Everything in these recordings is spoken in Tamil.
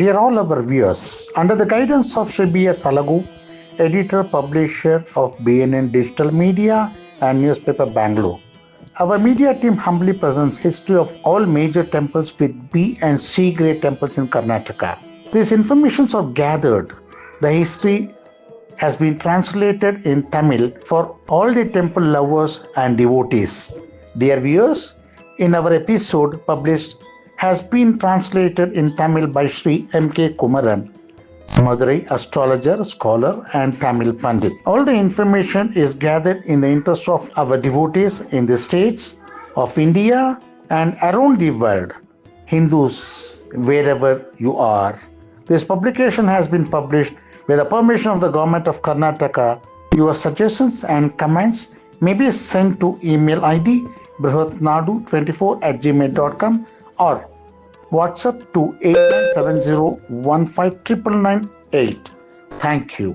Dear all our viewers, under the guidance of Sri B.S. Alagu, editor publisher of BNN Digital Media and newspaper Bangalore, our media team humbly presents history of all major temples with B and C grade temples in Karnataka. These informations are gathered. The history has been translated in Tamil for all the temple lovers and devotees. Dear viewers, in our episode published has been translated in Tamil by Sri M.K. Kumaran, Madurai astrologer, scholar, and Tamil Pandit. All the information is gathered in the interest of our devotees in the states of India and around the world, Hindus, wherever you are. This publication has been published with the permission of the government of Karnataka. Your suggestions and comments may be sent to email ID brihatnadu24 at gmail.com or WhatsApp two eight nine seven zero one five triple nine eight thank you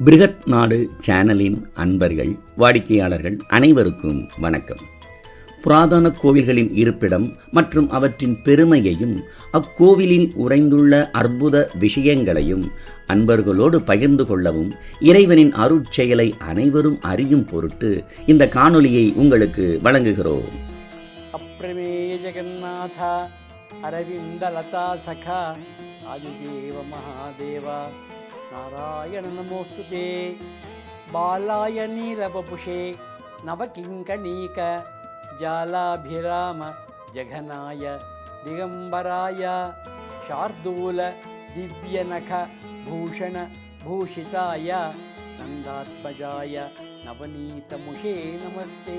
Brihat Nadu சேனலின் அன்பர்கள் வாடிக்கையாளர்கள் அனைவருக்கும் வணக்கம். புராதன கோவில்களின் இருப்பிடம் மற்றும் அவற்றின் பெருமையையும் அக்கோவிலில் உறைந்துள்ள அற்புத விஷயங்களையும் அன்பர்களோடு பகிர்ந்து கொள்ளவும் இறைவனின் அருட்செயலை அனைவரும் அறியும் பொருட்டு இந்த காணொலியை உங்களுக்கு வழங்குகிறோம். அப்புறமே జగన్నాథ అరవిందలతా సఖ ఆదిదేవ మహాదేవ నారాయణ నమోస్తుతే బాలాయ నీలవపుషే నవకింకణీక జాలాభిరామ జగనాయ దిగంబరాయ శార్దూల దివ్యనఖ భూషణ భూషితాయ నందాత్మజాయ నవనీతముషే నమస్తే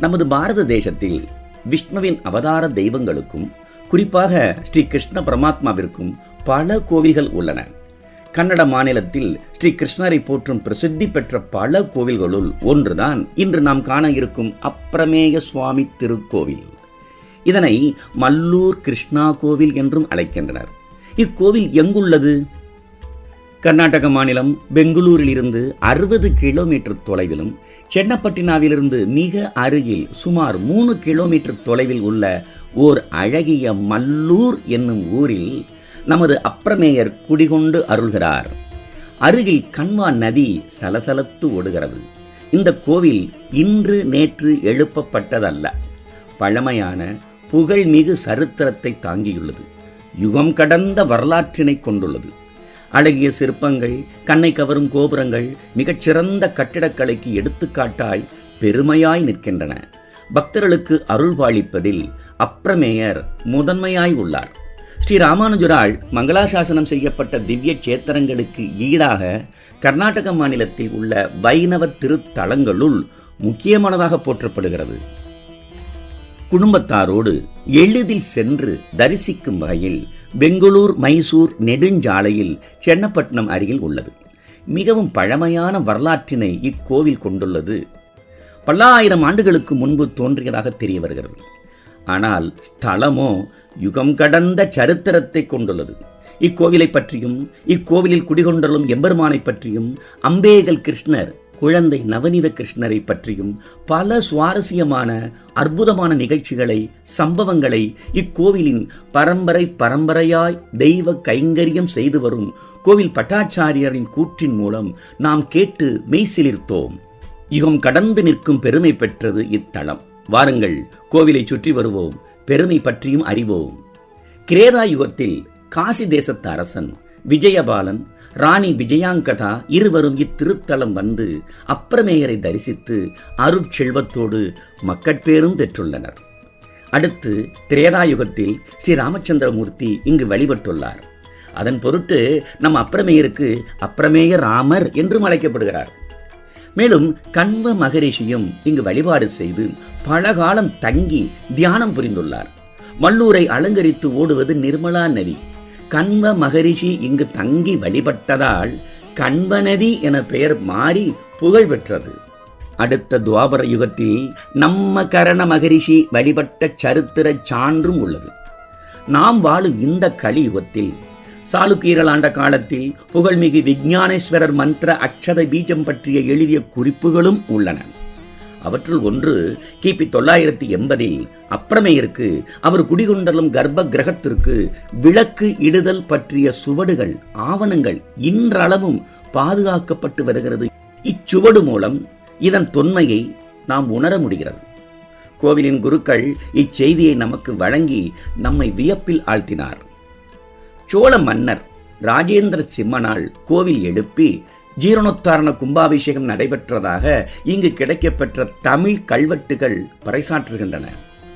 நமது பாரத தேசத்தில் விஷ்ணுவின் அவதார தெய்வங்களுக்கும் குறிப்பாக ஸ்ரீ கிருஷ்ண பரமாத்மாவிற்கும் பல கோவில்கள் உள்ளன. கன்னட மாநிலத்தில் ஸ்ரீ கிருஷ்ணரை போற்றும் பிரசித்தி பெற்ற பல கோவில்களுள் ஒன்றுதான் இன்று நாம் காண இருக்கும் அப்பிரமேய சுவாமி திருக்கோவில். இதனை மல்லூர் கிருஷ்ணா கோவில் என்றும் அழைக்கின்றனர். இக்கோவில் எங்குள்ளது? கர்நாடக மாநிலம் பெங்களூரிலிருந்து அறுபது கிலோமீட்டர் தொலைவிலும் சென்னப்பட்டினாவிலிருந்து மிக அருகில் சுமார் மூணு கிலோமீட்டர் தொலைவில் உள்ள ஓர் அழகிய மல்லூர் என்னும் ஊரில் நமது அப்பிரமேயர் குடிகொண்டு அருள்கிறார். அருகில் கண்வா நதி சலசலத்து ஓடுகிறது இந்த கோவில் இன்று நேற்று எழுப்பப்பட்டதல்ல. பழமையான புகழ்மிகு சரித்திரத்தை தாங்கியுள்ளது. யுகம் கடந்த வரலாற்றினை கொண்டுள்ளது. அழகிய சிற்பங்கள் கண்ணை கவரும் கோபுரங்கள் மிகச்சிறந்த கட்டிடக்கலைக்கு எடுத்துக்காட்டாய் பெருமையாய் நிற்கின்றன. பக்தர்களுக்கு அருள்பாலிப்பதில் அப்ரமேயர் முதன்மையாய் உள்ளார். ஸ்ரீ ராமானுஜரால் மங்களாசாசனம் செய்யப்பட்ட திவ்ய சேத்திரங்களுக்கு ஈடாக கர்நாடக மாநிலத்தில் உள்ள வைணவ திருத்தலங்களுள் முக்கியமானதாக போற்றப்படுகிறது. குடும்பத்தாரோடு எளிதில் சென்று தரிசிக்கும் வகையில் பெங்களூர் மைசூர் நெடுஞ்சாலையில் சென்னப்பட்டினம் அருகில் உள்ளது. மிகவும் பழமையான வரலாற்றினை இக்கோவில் கொண்டுள்ளது. பல்லாயிரம் ஆண்டுகளுக்கு முன்பு தோன்றியதாக தெரிய வருகிறது. ஆனால் ஸ்தலமோ யுகம் கடந்த சரித்திரத்தை கொண்டுள்ளது. இக்கோவிலை பற்றியும் இக்கோவிலில் குடிகொண்டலும் எம்பெருமானை பற்றியும் அம்பேகல் கிருஷ்ணர் குழந்தை நவநீத கிருஷ்ணரை பற்றியும் பல சுவாரஸ்யமான அற்புதமான நிகழ்ச்சிகளை சம்பவங்களை இக்கோவிலின் பரம்பரை பரம்பரையாய் தெய்வ கைங்கரியம் செய்து வரும் கோவில் பட்டாச்சாரியரின் கூற்றின் மூலம் நாம் கேட்டு மெய்சிலிர்த்தோம். யுகம் கடந்து நிற்கும் பெருமை பெற்றது இத்தலம். வாருங்கள் கோவிலை சுற்றி வருவோம் பெருமை பற்றியும் அறிவோம். கிரேதா யுகத்தில் காசி தேசத்து அரசன் விஜயபாலன் ராணி விஜயாங்கதா இருவரும் இத்திருத்தலம் வந்து அப்பிரமேயரை தரிசித்து அருட்செல்வத்தோடு மக்கட்பேரும் பெற்றுள்ளனர். அடுத்து திரேதாயுகத்தில் ஸ்ரீ ராமச்சந்திரமூர்த்தி இங்கு வழிபட்டுள்ளார். அதன் பொருட்டு நம் அப்பிரமேயருக்கு அப்பிரமேய ராமர் என்றும் அழைக்கப்படுகிறார். மேலும் கண்வ மகரிஷியும் இங்கு வழிபாடு செய்து பல காலம் தங்கி தியானம் புரிந்துள்ளார். மல்லூரை அலங்கரித்து ஓடுவது நிர்மலா நதி. கண்வ மகரிஷி இங்கு தங்கி வழிபட்டதால் கண்வநதி என பெயர் மாறி புகழ் பெற்றது. அடுத்த துவாபர யுகத்தில் நம்ம கரண மகரிஷி வழிபட்ட சரித்திர சான்றும் உள்ளது. நாம் வாழும் இந்த கலியுகத்தில் சாளுக்கீரல் ஆண்ட காலத்தில் புகழ்மிகு விஜயானேஸ்வரர் மந்திர அக்ஷத பீஜம் பற்றிய எழுதிய குறிப்புகளும் உள்ளன. அவற்றுள் ஒன்று கிபி தொள்ளாயிரத்தி எண்பதில் அப்பிரமேயருக்கு அவர் குடிகொண்டலும் கர்ப்ப கிரகத்திற்கு விளக்கு இடுதல் பற்றிய சுவடுகள் ஆவணங்கள் இன்றளவும் பாதுகாக்கப்பட்டு வருகிறது. இச்சுவடு மூலம் இதன் தொன்மையை நாம் உணர முடிகிறது. கோவிலின் குருக்கள் இச்செய்தியை நமக்கு வழங்கி நம்மை வியப்பில் ஆழ்த்தினார். சோழ மன்னர் ராஜேந்திர சிம்மனால் கோவில் எழுப்பி ஜீரணோத்தாரண கும்பாபிஷேகம் நடைபெற்றதாக இங்கு கிடைக்கப்பெற்ற தமிழ் கல்வெட்டுகள் பறைசாற்றுகின்றன.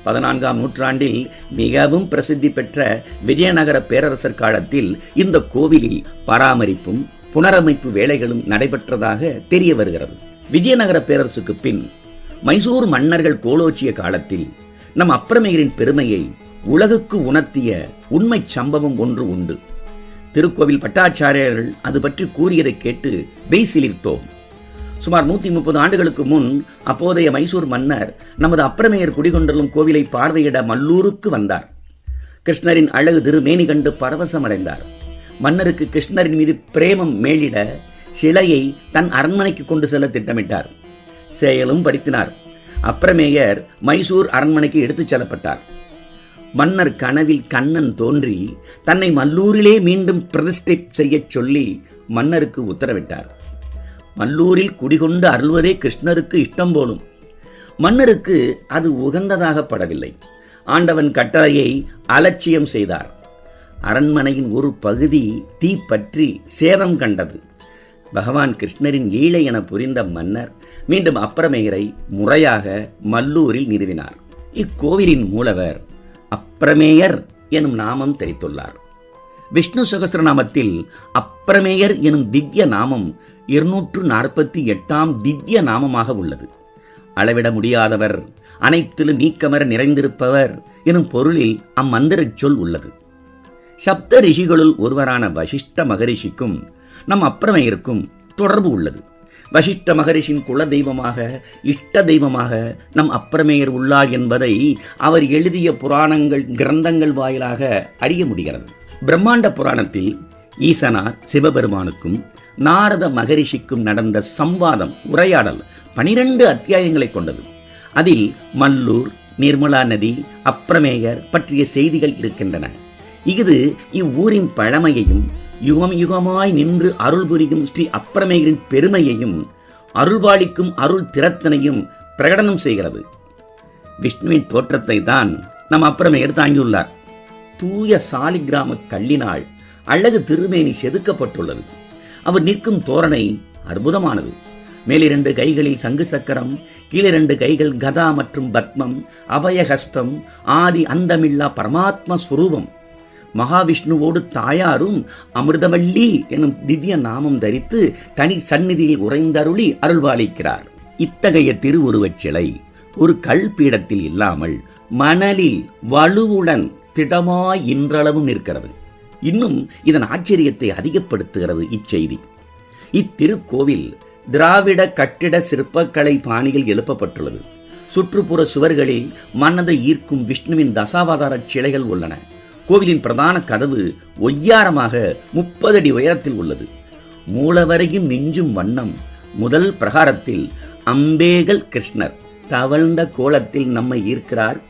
பதினான்காம் நூற்றாண்டில் மிகவும் பிரசித்தி பெற்ற விஜயநகர பேரரசர் காலத்தில் இந்த கோவிலில் பராமரிப்பும் புனரமைப்பு வேலைகளும் நடைபெற்றதாக தெரிய வருகிறது. விஜயநகர பேரரசுக்கு பின் மைசூர் மன்னர்கள் கோலோச்சிய காலத்தில் நம் அப்பிரமேயரின் பெருமையை உலகுக்கு உணர்த்திய உண்மை சம்பவம் ஒன்று உண்டு. திருக்கோவில் பட்டாச்சாரியர்கள் அது பற்றி கூறியதை கேட்டு மெய் சுமார் நூத்தி முப்பது ஆண்டுகளுக்கு முன் அப்போதைய மைசூர் மன்னர் நமது அப்பிரமேயர் குடிகொண்டலும் கோவிலை பார்வையிட மல்லூருக்கு வந்தார். கிருஷ்ணரின் அழகு திருமேனி கண்டு பரவசமடைந்தார். மன்னருக்கு கிருஷ்ணரின் மீது பிரேமம் மேலிட சிலையை தன் அரண்மனைக்கு கொண்டு செல்ல திட்டமிட்டார். செயலும் படித்தினார் அப்பிரமேயர் மைசூர் அரண்மனைக்கு எடுத்துச் செல்லப்பட்டார். மன்னர் கனவில் கண்ணன் தோன்றி தன்னை மல்லூரிலே மீண்டும் பிரதிஷ்டை செய்யச் சொல்லி மன்னருக்கு உத்தரவிட்டார். மல்லூரில் குடிகொண்டு அருள்வதே கிருஷ்ணருக்கு இஷ்டம் போலும். மன்னருக்கு அது உகந்ததாகப்படவில்லை ஆண்டவன் கட்டளையை அலட்சியம் செய்தார். அரண்மனையின் ஒரு பகுதி தீப்பற்றி சேதம் கண்டது. பகவான் கிருஷ்ணரின் ஈழை என புரிந்த மன்னர் மீண்டும் அப்பிரமேயரை முறையாக மல்லூரில் நிறுவினார். இக்கோவிலின் மூலவர் அப்பிரமேயர் எனும் நாமம் தெரித்துள்ளார். விஷ்ணு சகசிரநாமத்தில் அப்பிரமேயர் எனும் திவ்ய நாமம் இருநூற்று நாற்பத்தி எட்டாம் திவ்ய நாமமாக உள்ளது. அளவிட முடியாதவர் அனைத்திலும் நீக்கமர நிறைந்திருப்பவர் எனும் பொருளில் அம்மந்திரச் சொல் உள்ளது. சப்த ரிஷிகளுள் ஒருவரான வசிஷ்ட மகரிஷிக்கும் நம் அப்பிரமேயருக்கும் தொடர்பு உள்ளது. வசிஷ்ட மகரிஷின் குல தெய்வமாக இஷ்ட தெய்வமாக நம் அப்பிரமேயர் உள்ளார் என்பதை அவர் எழுதிய புராணங்கள் கிரந்தங்கள் வாயிலாக அறிய முடிகிறது. பிரம்மாண்ட புராணத்தில் ஈசனார் சிவபெருமானுக்கும் நாரத மகரிஷிக்கும் நடந்த சம்வாதம் உரையாடல் பனிரெண்டு அத்தியாயங்களை கொண்டது. அதில் மல்லூர் நிர்மலா நதி அப்பிரமேயர் பற்றிய செய்திகள் இருக்கின்றன. இது இவ்வூரின் பழமையையும் யுகம் யுகமாய் நின்று அருள் புரியும் ஸ்ரீ அப்பிரமேயரின் பெருமையையும் அருள்பாலிக்கும் அருள் திறத்தனையும் பிரகடனம் செய்கிறது. விஷ்ணுவின் தோற்றத்தை தான் நம் அப்பிரமேயர் தாங்கியுள்ளார். தூய சாலிகிராம கல்லினால் அழகு திருமேனி செதுக்கப்பட்டுள்ளது. அவர் நிற்கும் தோரணை அற்புதமானது. மேலிரண்டு கைகளில் சங்கு சக்கரம் கீழிரண்டு கைகள் கதா மற்றும் பத்மம் அபயஹஸ்தம் ஆதி அந்தமில்லா பரமாத்ம ஸ்வரூபம். மகாவிஷ்ணுவோடு தாயாரும் அமிர்தவல்லி எனும் திவ்ய நாமம் தரித்து தனி சந்நிதியில் உறைந்தருளி அருள்பாலிக்கிறார். இத்தகைய திருவுருவச் சிலை ஒரு கல் பீடத்தில் இல்லாமல் மணலில் வலுவுடன் திடமாய் இன்றளவும் நிற்கிறது. இன்னும் இதன் ஆச்சரியத்தை அதிகப்படுத்துகிறது இச்செய்தி. இத்திருக்கோவில் திராவிட கட்டிட சிற்பக்கலை பாணியில் எழுப்பப்பட்டுள்ளது. சுற்றுப்புற சுவர்களில் மனதை ஈர்க்கும் விஷ்ணுவின் தசாவதார சிலைகள் உள்ளன. கோவிலின் பிரதான கதவு ஒய்யாரமாக முப்பது அடி உயரத்தில் உள்ளது. மூலவரையும் மிஞ்சும் வண்ணம் முதல் பிரகாரத்தில் அம்பேகல் கிருஷ்ணர். தவழ்ந்த கோலத்தில் நம்மை ஈர்க்கிறார்.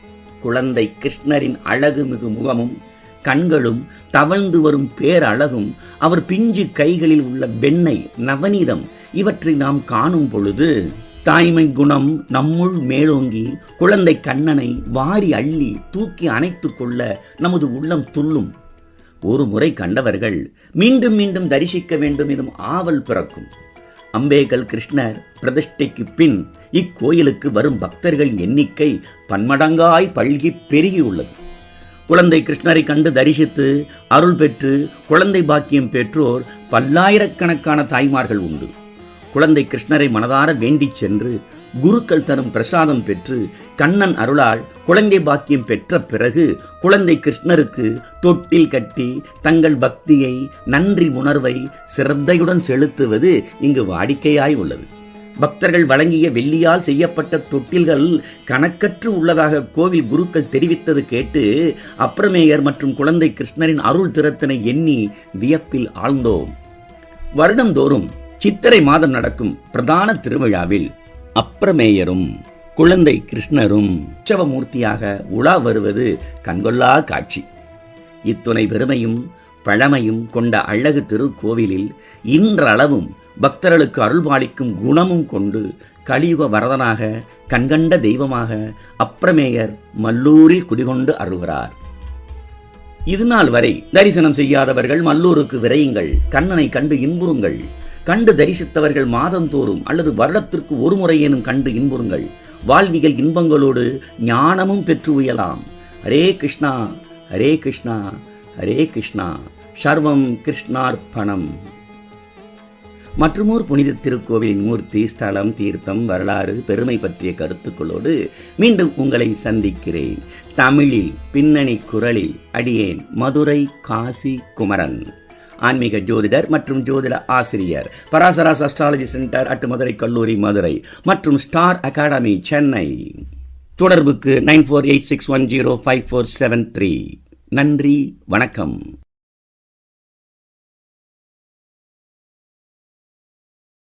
குழந்தை கிருஷ்ணரின் அழகு மிகு முகமும் கண்களும் தவழ்ந்து வரும் பேரழகும் அவர் பிஞ்சு கைகளில் உள்ள வெண்ணெய் நவநீதம் இவற்றை நாம் காணும் பொழுது தாய்மை குணம் நம்முள் மேலோங்கி குழந்தை கண்ணனை வாரி அள்ளி தூக்கி அணைத்துக் கொள்ள நமது உள்ளம் துள்ளும். ஒரு முறை கண்டவர்கள் மீண்டும் மீண்டும் தரிசிக்க வேண்டும் எனும் ஆவல் பிறக்கும். அம்பேகல் கிருஷ்ணர் பிரதிஷ்டைக்கு பின் இக்கோயிலுக்கு வரும் பக்தர்கள் எண்ணிக்கை பன்மடங்காய் பல்கி பெருகியுள்ளது. குழந்தை கிருஷ்ணரை கண்டு தரிசித்து அருள் பெற்று குழந்தை பாக்கியம் பெற்றோர் பல்லாயிரக்கணக்கான தாய்மார்கள் உண்டு. குழந்தை கிருஷ்ணரை மனதார வேண்டிச் சென்று குருக்கள் தரும் பிரசாதம் பெற்று கண்ணன் அருளால் குழந்தை பாக்கியம் பெற்ற பிறகு குழந்தை கிருஷ்ணருக்கு தொட்டில் கட்டி தங்கள் பக்தியை நன்றி உணர்வை சிரத்தையுடன் செலுத்துவது இங்கு வாடிக்கையாய் உள்ளது. பக்தர்கள் வழங்கிய வெள்ளியால் செய்யப்பட்ட தொட்டில்கள் கணக்கற்று உள்ளதாக கோவில் குருக்கள் தெரிவித்தது கேட்டு அப்பிரமேயர் மற்றும் குழந்தை கிருஷ்ணரின் அருள் திறத்தினை எண்ணி வியப்பில் ஆழ்ந்தோம். வருடந்தோறும் சித்திரை மாதம் நடக்கும் பிரதான திருவிழாவில் அப்பிரமேயரும் குழந்தை கிருஷ்ணரும் உற்சவமூர்த்தியாக உலா வருவது கண்கொள்ளா காட்சி. இத்துணை பெருமையும் பழமையும் கொண்ட அழகு திருக்கோவிலில் இன்றளவும் பக்தர்களுக்கு அருள்பாலிக்கும் குணமும் கொண்டு கலியுக வரதனாக கண்கண்ட தெய்வமாக அப்பிரமேயர் மல்லூரில் குடிகொண்டு அருள்கிறார். இதுநாள் வரை தரிசனம் செய்யாதவர்கள் மல்லூருக்கு விரையுங்கள் கண்ணனை கண்டு இன்புறுங்கள். கண்டு தரிசித்தவர்கள் மாதந்தோறும் அல்லது வருடத்திற்கு ஒரு முறையேனும் கண்டு இன்புறுங்கள். வாழ்விகள் இன்பங்களோடு ஞானமும் பெற்று உயலாம். ஹரே கிருஷ்ணா ஹரே கிருஷ்ணா ஹரே கிருஷ்ணா. சர்வம் கிருஷ்ணார்ப்பணம். மற்றுமோர் புனித திருக்கோவிலின் மூர்த்தி ஸ்தலம் தீர்த்தம் வரலாறு பெருமை பற்றிய கருத்துக்களோடு மீண்டும் உங்களை சந்திக்கிறேன். தமிழில் பின்னணி குரலில் அடியேன் மதுரை காசி குமரன். ஆன்மீக ஜோதிடர் மற்றும் ஜோதிட ஆசிரியர். Parasaras astrology centre at Madurai கல்லூரி மதுரை மற்றும் ஸ்டார் அகாடமி சென்னை தொடர்புக்கு nine four eight six one zero five four seven three. நன்றி வணக்கம்.